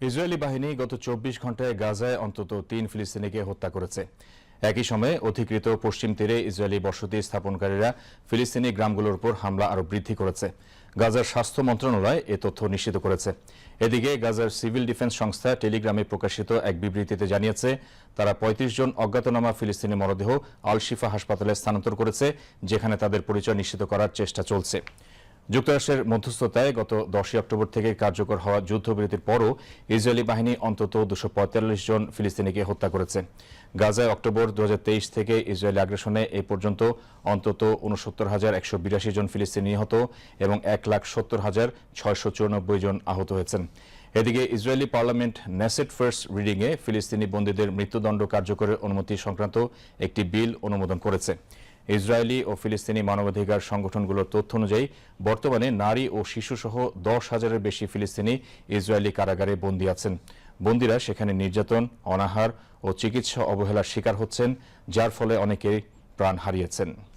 Israeli বাহিনী গত চব্বিশ ঘন্টায় গাজায় অন্তত তিন ফিলিস্তিনিকে হত্যা করেছে। একই সময়ে অধিকৃত পশ্চিম তীরে ইসরায়েলি বসতি স্থাপনকারীরা ফিলিস্তিনি গ্রামগুলোর উপর হামলা আরও বৃদ্ধি করেছে। গাজার স্বাস্থ্য মন্ত্রণালয় এ তথ্য নিশ্চিত করেছে। এদিকে গাজার সিভিল ডিফেন্স সংস্থা টেলিগ্রামে প্রকাশিত এক বিবৃতিতে জানিয়েছে, তারা ৩৫ জন অজ্ঞাতনামা ফিলিস্তিনি মরদেহ আলশিফা হাসপাতালে স্থানান্তর করেছে, যেখানে তাদের পরিচয় নিশ্চিত করার চেষ্টা চলছে। যুক্তরাষ্ট্রের মধ্যস্থতায় গত দশই অক্টোবর থেকে কার্যকর হওয়া যুদ্ধবিরতির পরও ইসরায়েলি বাহিনী অন্তত দুশো জন ফিলিস্তিনিকে হত্যা করেছে। গাজায় অক্টোবর দু হাজার তেইশ থেকে ইসরায়েলি আগ্রাসনে এ পর্যন্ত অন্তত উনসত্তর হাজার একশো বিরাশি জন ফিলিস্তিনি নিহত এবং এক লাখ সত্তর হাজার ছয়শো চুরানব্বই জন আহত হয়েছেন। এদিকে ইসরায়েলি পার্লামেন্ট নেসেট ফার্স্ট রিডিংয়ে ফিলিস্তিনি বন্দীদের মৃত্যুদণ্ড কার্যকরের অনুমতি সংক্রান্ত একটি বিল অনুমোদন করেছে। ইসরায়েলি ও ফিলিস্তিনি মানবাধিকার সংগঠনগুলোর তথ্য অনুযায়ী, বর্তমানে নারী ও শিশুসহ দশ হাজারের বেশি ফিলিস্তিনি ইসরায়েলি কারাগারে বন্দী আছেন। বন্দীরা সেখানে নির্যাতন, অনাহার ও চিকিৎসা অবহেলার শিকার হচ্ছেন, যার ফলে অনেকেই প্রাণ হারিয়েছেন।